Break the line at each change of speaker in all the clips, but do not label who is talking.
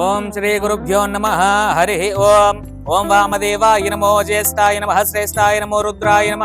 ఓం శ్రీ గురుభ్యో నమ. హరి ఓం. ఓం వామదేవాయ నమో జ్యేష్ఠాయ నమ. శ్రేష్టాయ నమో రుద్రాయ నమ.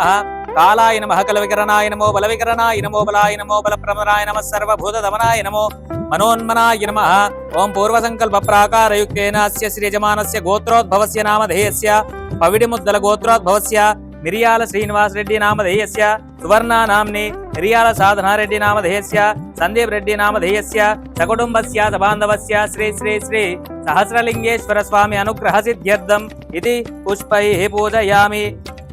కాలాయ నమ. కలవికరణాయ నమో బలవికరణాయ నమో బలాయ నమో బలప్రమరాయ నమ. సర్వభూత దమనాయ నమో మనోన్మనాయ నమ. ఓం పూర్వసంకల్ప ప్రాకారయుక్తేన అస్య శ్రీయజమానస్య గోత్రోద్భవస్య నామధేయస్య. పవిడిముద్దల గోత్రోద్భవస్య. మిరియాల శ్రీనివాసరెడ్డి నామధేయస్య. సువర్ణ నామ్ని మిరియాల సాధనారెడ్డి నామధేయస్య. సందీప్ రెడ్డి నామధేయస్య సకుటుంబస్య సబాంధవస్య శ్రీ శ్రీ శ్రీ సహస్రలింగేశ్వర స్వామి అనుగ్రహ సిద్ధ్యర్థం ఇది పుష్పై పూజయామి.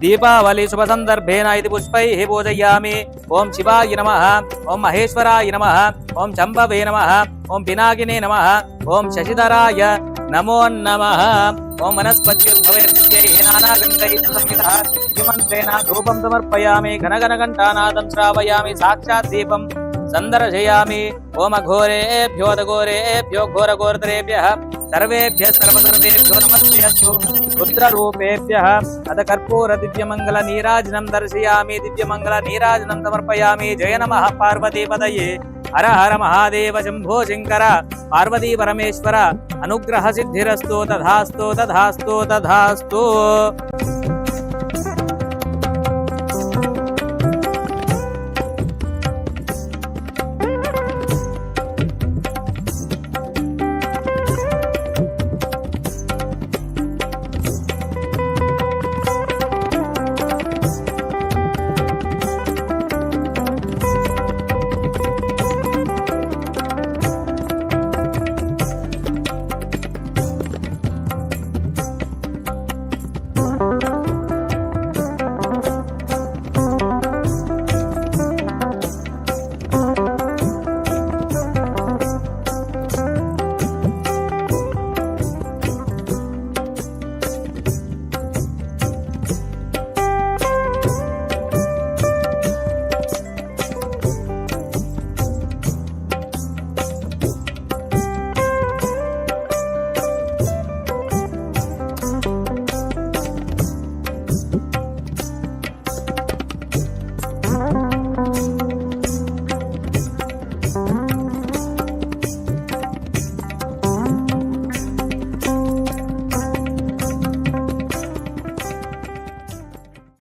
దీపావళి శుభ సందర్భేన ఇది పుష్పై పూజయామి. ఓం శివాయ నమ ఓం మహేశ్వరాయ నమ ఓం చంబవే నమ ఓం పినాకినే నమ ఓం శశిధరాయ నమో నమ. ఓం వనస్పత్యుద్భవై నానాగంధైర్మంత్రేణ ధూపం సమర్పయామి ఘనఘనఘంటానాదం శ్రావయామి సాక్షాత్ దీపం సందర్శయామి ఓమ అఘోరేభ్యోదఘోరేభ్యో ఘోరఘోరతరేభ్యः సర్వేభ్య సర్వసర్వేభ్యో నమస్తే అస్తు రుద్రరూపేభ్యः అత కర్పూర దివ్యమంగళ నీరాజనం దర్శయామి దివ్యమంగళ నీరాజనం సమర్పయామి జయ నమ పార్వతీపదయే హర హర మహాదేవ శంభో శంకర పార్వతీ పరమేశ్వర అనుగ్రహ సిద్ధిరస్తో తధాస్తో తధాస్తో తధాస్తో